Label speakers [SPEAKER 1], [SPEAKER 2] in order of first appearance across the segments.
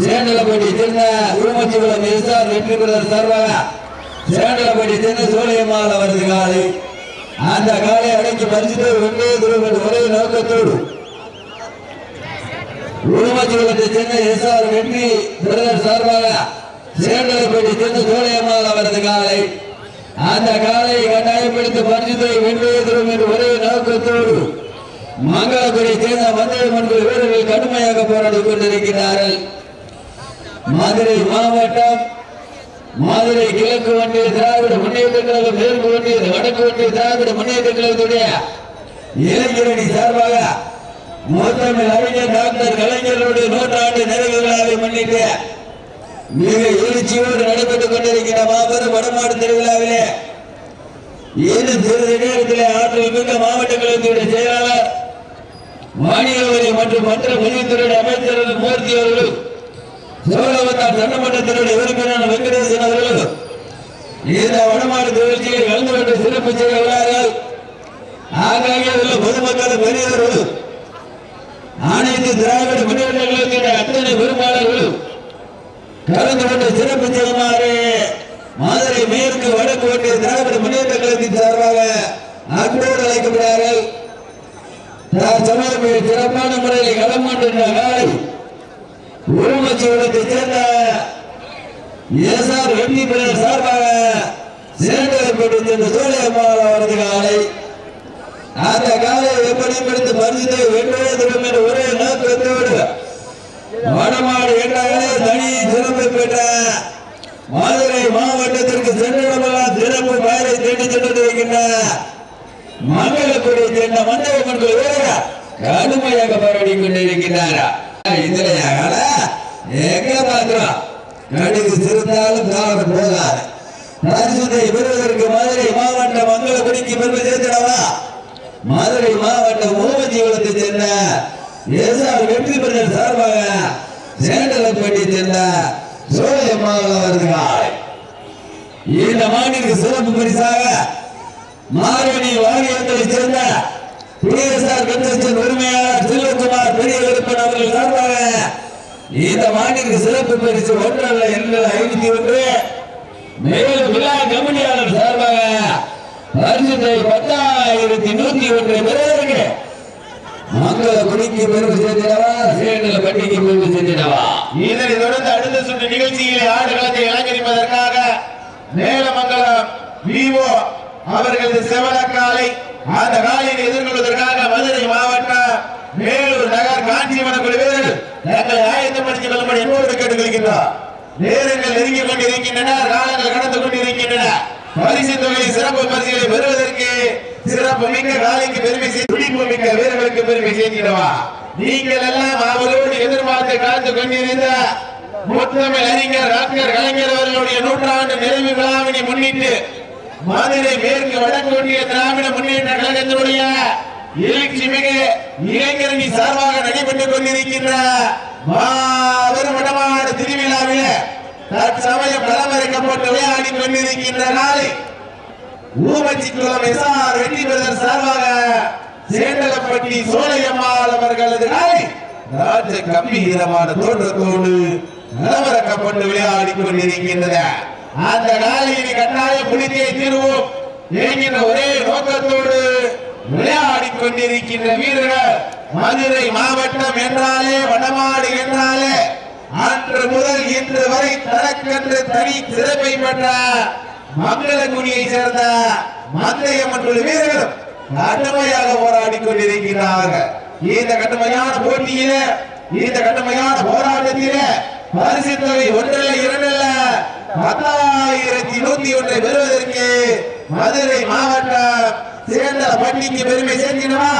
[SPEAKER 1] சேண்டலப்பட்டி சேர்ந்த உருமச்சிகுளம் எஸ்ஆர் வெற்றி பெறுவர் சார்பாக சேண்டலப்பட்டி சேர்ந்த சோழியம்மாள் அவரது காலை. அந்த காலை அடக்கி பரிசுத்தை ஒன்றே துருவம் என்ற ஒரே நோக்கத்தோடு உருமச்சிகுளத்தை சேர்ந்த எஸ்ஆர் வெற்றி பெறுவர் சார்பாக சேண்டலப்பட்டி சேர்ந்த சோழியம்மாள் அவரது காலை. அந்த காலை கட்டாயப்படுத்தி பரிசுத்தை வென்றே துருவம் என்ற ஒரே நோக்கத்தோடு மங்களகுடி சேர்ந்த மந்திரி மன்கள் வீரர்கள் கடுமையாக போராடி கொண்டிருக்கிறார்கள். மதுரை மாவட்டம் மதுரை கிழக்கு ஒன்றிய திராவிட முன்னேற்ற கழகம் மேற்கு ஒன்றிய வடக்கு ஒன்றிய திராவிட முன்னேற்ற கழகத்துடைய இளைஞரணி சார்பாக முத்தமிழ் அறிஞர் டாக்டர் கலைஞர்களுடைய நூற்றாண்டு நிறைவு விழாவை முன்னிட்டு மிக எழுச்சியோடு நடைபெற்றுக் கொண்டிருக்கிற மாபெரும் வடமாடு திருவிழாவிலே இன்னும் சிறிது நேரத்திலே ஆற்றல் மிக்க மாவட்ட கழகத்துடைய செயலாளர் மாநிலவரி மற்றும் மற்ற பதிவுத்துறை அமைச்சர்கள் மூர்த்தி அவர்களும் சோழவத்தார் சட்டமன்றத்தினுடைய உறுப்பினர் வெங்கடேசன் அவர்களும் இந்த வடமாடு நிகழ்ச்சியில் கலந்து கொண்டு சிறப்பு செய்ய உள்ளார்கள். ஆங்காங்கே உள்ள பொதுமக்கள் பெரியவர்களும் அனைத்து திராவிட முன்னேற்ற அத்தனை பெரும்பாளர்களும் கலந்து கொண்டு சிறப்பு செய்யுமாறு மதுரை மேற்கு வடக்கு ஒன்றிய திராவிட முன்னேற்ற கழகத்தின் சார்பாக அன்போடு அழைக்கப்படுகிறார்கள். சிறப்பான முறையில் களம் கொண்டிருந்த காலை உருமச்சிவனத்தை சேர்ந்த எஸ்ஆர் வெற்றி பிறர் சார்பாக சேண்டப்பட்டு சேர்ந்த சோழியம்மாள் அவரது காலை. அந்த காலை எப்படி பிடித்து பரிசுத்தை வென்றே என்ற ஒரே நோக்கத்தோடு வடமாடு என்றாலே தனி சிறப்பு பெற்ற மதுரை மாவட்டத்திற்கு சென்றிடமெல்லாம் சிறப்பு பெயரை தேடி சென்று மங்களக்குடி சேர்ந்த மண்டபம் வீரர் கடுமையாக போராடி கொண்டிருக்கிறாரா இந்திரையாக எங்க பாக்குறோம் கடுகு சிறந்தாலும் காலம் போகாது. பரிசுத்தை பெறுவதற்கு மதுரை மாவட்ட மங்களக்குடிக்கு பெருமை சேர்த்திடவா? மதுரை மாவட்டம் ஓமஜீவனத்தை சேர்ந்த எஸ்ஆர் வெற்றி பெற்ற சார்பாக சேண்டலப்பட்டி சேர்ந்த சோழம்மாள் அவர்கள். இந்த மாநில சிறப்பு பரிசாக மாரணி வாரியத்தை சேர்ந்த பிஎஸ்ஆர் கன்ஸ்ட்ரக்ஷன் உரிமையாளர் செல்வகுமார் பெரிய விருப்பன் அவர்கள் சார்பாக இந்த மாநில சிறப்பு பரிசு ஒன்றல்ல எண்கள் ஐநூத்தி ஒன்று. மேலும் விழா கமிட்டியாளர் சார்பாக பரிசுத்தை பத்தாயிரத்தி நூத்தி ஒன்று பெறுவதற்கு மங்கள குடிக்கு பெருமை சேர்த்திடவா சேனல பட்டிக்கு பெருமை சேர்த்திடவா?
[SPEAKER 2] இதனை தொடர்ந்து அடுத்த சுற்று நிகழ்ச்சியிலே ஆடுகளத்தை அலங்கரிப்பதற்காக மேலமங்கலம் விவோ அவர்களது செவல காலை அந்த காலையை எதிர்கொள்வதற்காக மதுரை மாவட்டம் மேலூர் நகர் காஞ்சிமன குழு வீரர்கள் தங்களை ஆயத்தப்படுத்திக் கொள்ளும்படி என்போடு கேட்டுக்கொள்கின்றார். நேரங்கள் நெருங்கிக் கொண்டிருக்கின்றன காலங்கள் கடந்து கொண்டிருக்கின்றன. பரிசு தொகை சிறப்பு பரிசுகளை பெறுவதற்கு சிறப்பு மிக்க காலைக்கு பெருமை செய்து துடிப்பு மிக்க வீரர்களுக்கு பெருமை சேர்த்திடவா நீங்கள் எல்லாம் அவரோடு எதிர்பார்த்து காத்து கொண்டிருந்த முத்தமிழ் அறிஞர் டாக்டர் கலைஞர் அவர்களுடைய நூற்றாண்டு நிறைவு விழாவினை முன்னிட்டு மதுரை மேற்கு வடக்கு ஒன்றிய திராவிட முன்னேற்ற கழகத்தினுடைய எழுச்சி மிகு இளைஞரணி சார்பாக நடைபெற்றுக் கொண்டிருக்கின்ற மாபெரும் வடமாடு திருவிழாவில தற்சமயம் களமிறக்கப்பட்டு விளையாடி கொண்டிருக்கின்ற நாளை ஊமச்சிக்குளம் எஸ்ஆர் வெற்றி பெறுதல் சார்பாக சேண்டலப்பட்டி சோழையம்மாள் அவர்களது நாளை ராஜ கம்பீரமான தோற்றத்தோடு நிலவரக்கப்பட்டு விளையாடி கொண்டிருக்கின்றன அந்த நாளையை கட்டாய புலித்தே தீர்வோம். என்கிற ஒரே நோக்கத்தோடு விளையாடி கொண்டிருக்கின்ற வீரர்கள் மதுரை மாவட்டம் என்றாலே வடமாடு என்றாலே அன்று முதல் இன்று வரை தனக்கென்று தனி சிறப்பை பெற்ற மங்களகுடியை சேர்ந்த மந்தைய மற்றும் வீரர்களும் கடுமையாக போராடி கொண்டிருக்கிறார்கள். இந்த கடுமையான போட்டியில இந்த கடுமையான போராட்டத்தில பரிசு தொகை ஒன்றல்ல இரண்டல்ல பத்தாயிரத்தி நூத்தி ஒன்றை பெறுவதற்கு மதுரை மாவட்டம் சேர்ந்த பட்டிக்கு பெருமை சேர்க்கிறவா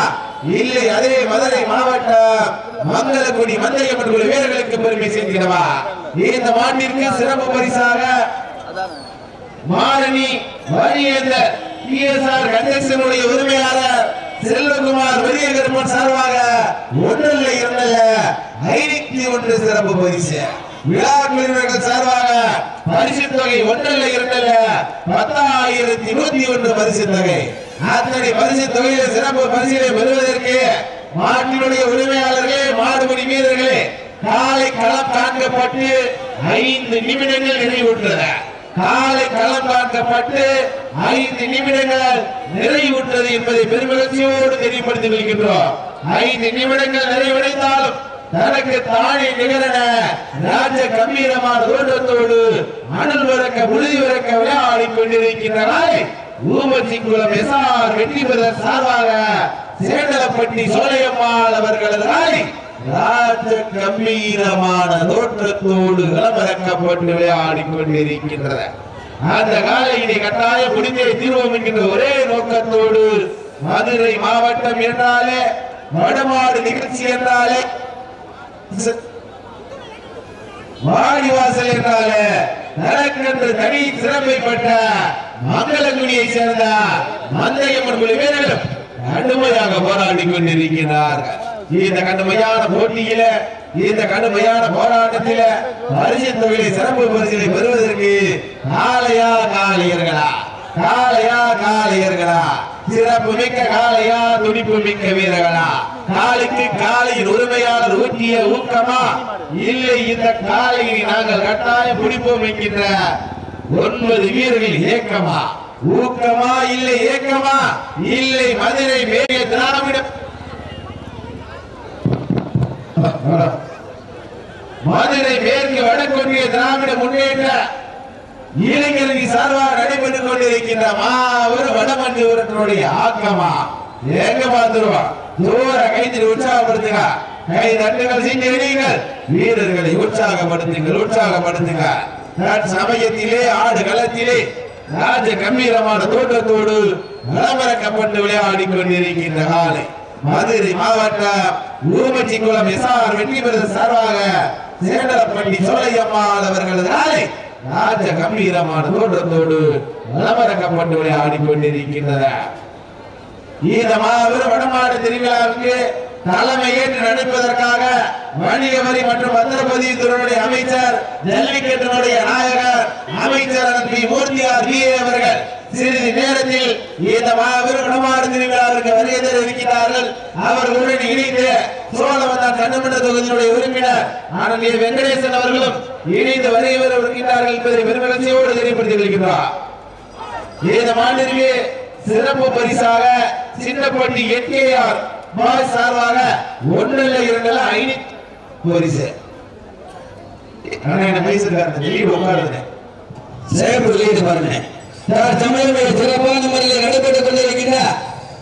[SPEAKER 2] இல்லை அதே மதுரை மாவட்டம் மங்களக்குடி மந்தைய மற்றும் வீரர்களுக்கு பெருமை சேர்க்கிறவா இந்த மாட்டிற்கு சிறப்பு பரிசாக மாரணி வரியேந்தர் பிஎஸ்ஆர் கண்டக்ஷனுடைய உரிமையாளர் செல்வகுமார் பெரிய கருப்பன் சார்பாக ஒன்றில் இருந்த ஐநூத்தி ஒன்று சிறப்பு பரிசு. விழா குழுவினர்கள் சார்பாக பரிசு தொகை ஒன்றல்ல இரண்டல்ல பத்தாயிரத்தி நூத்தி ஒன்று பரிசு தொகை. அத்தனை பரிசு தொகையில சிறப்பு பரிசிலை பெறுவதற்கு மாட்டினுடைய உரிமையாளர்களே மாடுபடி வீரர்களே காலை களம் காண்கப்பட்டு ஐந்து நிமிடங்கள் நிறைவுற்றது. காலை களம் காண்கப்பட்டு ஐந்து நிமிடங்கள் நிறைவுற்றது என்பதை பெருமகிழ்ச்சியோடு தெரியப்படுத்திக் கொள்கின்றோம். ஐந்து நிமிடங்கள் நிறைவடைந்தாலும் தனக்கு தானே நிகழன ராஜ கம்பீரமான தோற்றத்தோடு அனல் வரக்க புழுதி வரக்க விளையாடி கொண்டிருக்கின்றனர் ஊமச்சிங்குளம் எஸ்ஆர் வெற்றி பெற சார்பாக சேண்டலப்பட்டி சோலையம்மாள் அவர்களது ராஜ கம்பீரமான தோற்றத்தோடு களமிறக்கப்பட்டு விளையாடி கொண்டிருக்கின்றன. அந்த காலையினை கட்டாய முடிந்தே தீர்வோம் என்கின்ற ஒரே நோக்கத்தோடு மதுரை மாவட்டம் என்றாலே வடமாடு நிகழ்ச்சி என்றாலே வாடிவாசல் என்றாலே நடக்கின்ற தனி சிறப்பை பெற்ற மங்களங்குடியை சேர்ந்த மந்தையம்மன் குழு வீரர்களும் கடுமையாக போராடி கொண்டிருக்கிறார்கள் இந்த கடுமையான போட்டியில இந்த கடுமையான போராட்டத்தில பரிசு தொழிலை சிறப்பு பரிசுகளை பெறுவதற்கு காலையா காளையர்களா காலையா காளையர்களா சிறப்பு மிக்க காளையா துடிப்பு மிக்க வீரர்களா. காலைக்கு காளையின் உரிமையாளர் ஊற்றிய ஊக்கமா? இல்லை இந்த காளையை நாங்கள் கட்டாயம் பிடிப்போம் என்கின்ற ஒன்பது வீரர்கள் ஏக்கமா? ஊக்கமா? இல்லை ஏக்கமா? இல்லை மதுரை மேய திராவிட மதுரை மேற்கு வடக்கொன்றிய திராவிட முன்னேற்ற இளைஞரணி சார்பாக நடைபெற்றுக் கொண்டிருக்கின்ற மாபெரும் வடமண்டி உரத்தினுடைய ஆக்கமா? எங்க பார்த்துருவான் தூர கைத்தறி உற்சாகப்படுத்துங்க. கை தட்டுகள் செஞ்சு விடுங்கள் வீரர்களை உற்சாகப்படுத்துங்கள் உற்சாகப்படுத்துங்க. சமயத்திலே ஆடு களத்திலே ராஜ கம்பீரமான தோற்றத்தோடு விளம்பரக்கப்பட்டு விளையாடி கொண்டிருக்கின்ற காலை. மதுரை மாவட்டம் ஊமச்சிக்குளம் எஸ்ஆர் வெற்றி பெற சார்பாக சேடலப்பள்ளி சோலையம்மாள் அவர்களது காலை. ராஜ கம்பீரமான தோற்றத்தோடு விளம்பரக்கப்பட்டு விளையாடி கொண்டிருக்கின்றன இந்த மாபெரும் வடமாடு திருவிழாவுக்கு தலைமை ஏற்று நடப்பதற்காக வணிக வரி மற்றும் பத்திரப்பதிவுத்துறையுடைய அமைச்சர் ஜல்லிக்கட்டினுடைய நாயகர் அமைச்சர் பி. மூர்த்தியார் வி அவர்கள் சிறிது நேரத்தில் இந்த மாபெரும் வடமாடு திருவிழாவிற்கு வருகை தர இருக்கிறார்கள் அவர்களுடன் இணைந்து சோழவந்தான் சட்டமன்ற தொகுதியினுடைய உறுப்பினர் அண்ணன் வெங்கடேசன் அவர்களும் இணைந்து வருகை வர இருக்கின்றார்கள் என்பதை பெருமகிழ்ச்சியோடு தெரியப்படுத்தி கொள்கின்றார் இந்த மாநிலவே சிறப்பு பரிசாக சின்னப்பட்டி என்கேஆர் பாய் சார்பாக இல்லை இரண்டுல ஐநூத்தி பரிசு. ஆனா என்ன பேசுறாரு வெளியே உட்காருங்க.
[SPEAKER 1] சேப்பு வெளியிட்டு பாருங்க. சார் மிக சிறப்பான முறையில் நடைபெற்றுக் கொண்டிருக்கின்ற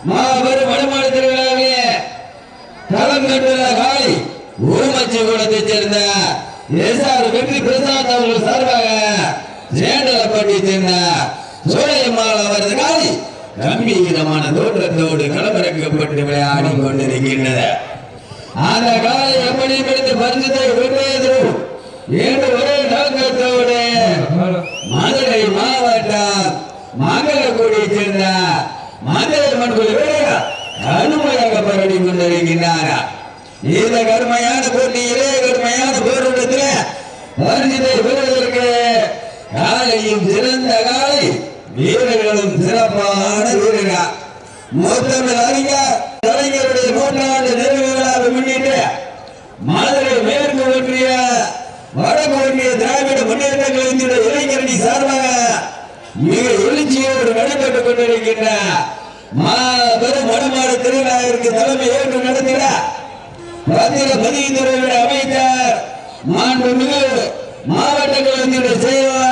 [SPEAKER 1] மாபெரும் வடமாடு திருவிழாவிலே களம் கண்டுள்ள காளி ஊமச்சி கூடத்தைச் சேர்ந்த எஸ்ஆர் வெற்றி பிரசாத் அவர்கள் சார்பாக சேண்டலப்பட்டியை சேர்ந்த சோழையம்மாள் அவரது காளி கம்பீரமான தோற்றத்தோடு களமிறக்கப்பட்டு விளையாடி கொண்டிருக்கின்றது அந்த காலை எப்படி பிடித்து பரிசுத்தை வென்றேதும் என்று ஒரே நோக்கத்தோடு மதுரை மாவட்டம் மங்களக்குடி சேர்ந்த மதுரை மண்குழு வீரர்கள் கடுமையாக போராடி கொண்டிருக்கின்றார். இந்த கடுமையான போட்டியிலே கடுமையான போராட்டத்தில் பரிசுத்தை பெறுவதற்கு காலையும் சிறந்த காலை வீரர்களும் சிறப்பான வீரர்கள். மொத்தம் அறிஞர் கலைஞருடைய நூற்றாண்டு நிறைவு விழாவை முன்னிட்டு மதுரை மேற்கு ஒன்றிய வடக்கு ஒன்றிய திராவிட முன்னேற்ற கழகத்தின் இளைஞரணி சார்பாக மிக எழுச்சியோடு நடைபெற்றுக் கொண்டிருக்கின்ற மாபெரும் வடமாடு திருவிழாவிற்கு தலைமை ஏற்று நடத்திட பத்திர பதிவுத்துறையுடைய அமைச்சர் மாண்புமிகு மாவட்ட கழகத்தினுடைய செயலாளர்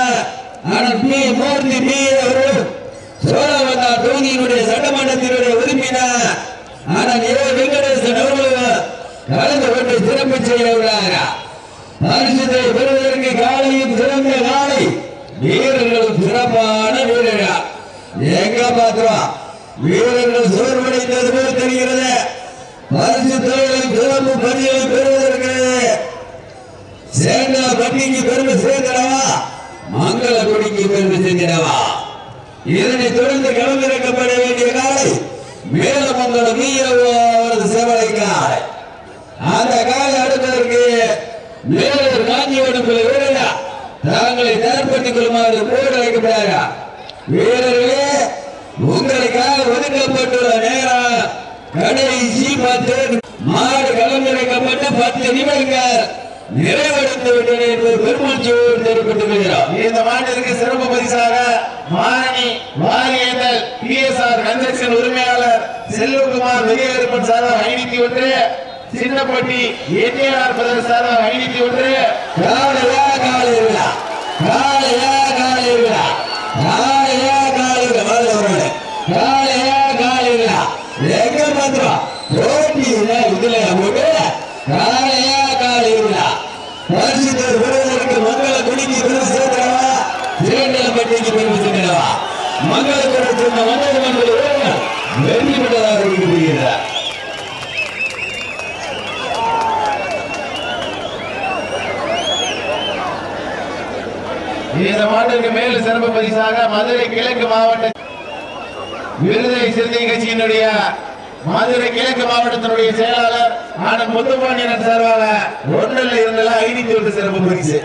[SPEAKER 1] ஆனால் பி மூர்த்தி பி அவர்கள் சோழவந்தா தொகுதியினுடைய சட்டமன்றத்தினுடைய உறுப்பினர் அண்ணன் ஏ வெங்கடேசன் அவர்கள் கலந்து கொண்டு சிறப்பு செய்ய உள்ளார். பரிசுத்தை பெறுவதற்கு காலையும் சிறந்த காலை. வீரர்களும் சிறப்பான வீரர்கள். எங்க பாத்திரம் வீரர்கள் சோர்வடைந்தது போல் தெரிகிறது. பரிசு தொழிலும் சிறப்பு பணிகளை பெறுவதற்கு சேர்ந்த பட்டிக்கு பெருமை சேர்ந்தனவா மங்கள கொடிக்கு பெருமை செய்கிறவா இதனை தொடர்ந்து களமிறக்கப்பட வேண்டிய காலை மேலமங்கலம் வீரவோ அவரது சேவலை காலை. அந்த காலை அடுப்பதற்கு மேலூர் காஞ்சிபுரம் வீரரா தாங்களை தயார்படுத்திக் கொள்ளுமாறு போர்டு அழைக்கப்படுகிறார் வீரர்களே உங்களுக்காக ஒதுக்கப்பட்டுள்ள நேரம் கடைசி பத்து மாடு களமிறக்கப்பட்ட பத்து நிமிடங்கள். என்பது பெருமூச்சோடு தெரிவித்துக் கொள்கிறோம்
[SPEAKER 2] இந்த மாட்டிற்கு சிறப்பு பரிசாக மாரணி வாரியந்தல் பிஎஸ்ஆர் கன்ஸ்ட்ரக்ஷன் உரிமையாளர் செல்வகுமார் விஜயகருப்பன் சார்பாக ஐநூத்தி ஒன்று சின்னப்பட்டி என்ஏஆர் பிரதர் சார்பாக ஐநூத்தி ஒன்று.
[SPEAKER 1] காலையா காலை விழா காலையா. காலை விழா காலையா காலை விழா முதல்ல வருவாரு. காலையா காலை விழா எங்க பத்திரம் போட்டியில இதுல போட்டு காலையா காலை விழா பரிசுத்தர் விருதுக்கு மங்கள குடிக்கு விருது சேர்க்கிறவா சேண்டலப்பட்டிக்கு பெருமை சேர்க்கிறவா மங்கள குடி சொன்ன மண்டல உறவினர் வெற்றி பெற்றதாக அறிவிக்கப்படுகிறார்
[SPEAKER 2] இந்த மாட்டிற்கு மேல் சிறப்பு பரிசாக மதுரை கிழக்கு மாவட்ட விருதை சிறுத்தை கட்சியினுடைய மதுரை கிழக்கு மாவட்டத்தினுடைய செயலாளர் ஆனந்த் முத்துப்பாண்டியன் சார்பாக ஒன்றில் இருந்தல ஐநூத்தி ஒன்று சிறப்பு பரிசு.